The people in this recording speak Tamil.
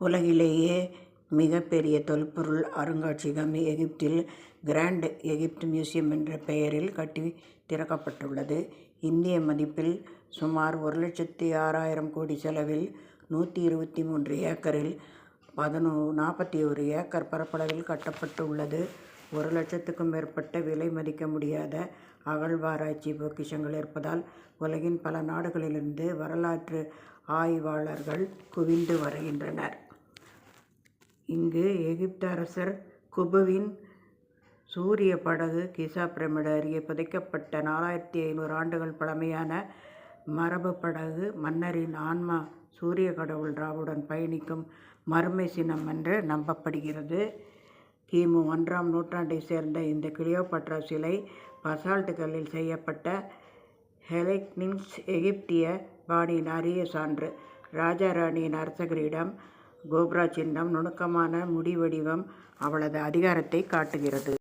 உலகிலேயே மிகப்பெரிய தொல்பொருள் அருங்காட்சியகம் எகிப்தில் கிராண்ட் எகிப்து மியூசியம் என்ற பெயரில் கட்டி திறக்கப்பட்டுள்ளது. இந்திய மதிப்பில் சுமார் ஒரு லட்சத்தி ஆறாயிரம் கோடி செலவில் நூற்றி இருபத்தி மூன்று ஏக்கரில் பதினோ நாற்பத்தி ஒரு ஏக்கர் பரப்பளவில் கட்டப்பட்டுள்ளது. ஒரு லட்சத்துக்கும் மேற்பட்ட விலை மதிக்க முடியாத அகழ்வாராய்ச்சி பொக்கிஷங்கள் இருப்பதால் உலகின் பல நாடுகளிலிருந்து வரலாற்று ஆய்வாளர்கள் குவிந்து வருகின்றனர். இங்கு எகிப்து அரசர் குபுவின் சூரிய படகு கிசா பிரமிடு அருகே புதைக்கப்பட்ட நாலாயிரத்தி ஐநூறு ஆண்டுகள் பழமையான மரபுப் படகு மன்னரின் ஆன்மா சூரிய கடவுள் ராவுடன் பயணிக்கும் மறுமை சின்னம் என்று நம்பப்படுகிறது. கிமு ஒன்றாம் நூற்றாண்டைச் சேர்ந்த இந்த கிளியோபட்ரா சிலை பசால்ட்டுகளில் செய்யப்பட்ட ஹெலெனிக் எகிப்திய பாணியின் அரிய சான்று. ராஜா ராணியின் அரசகரிடம் கிரீடம் சின்னம் நுணுக்கமான முடி வடிவம் அவளது அதிகாரத்தைக் காட்டுகிறது.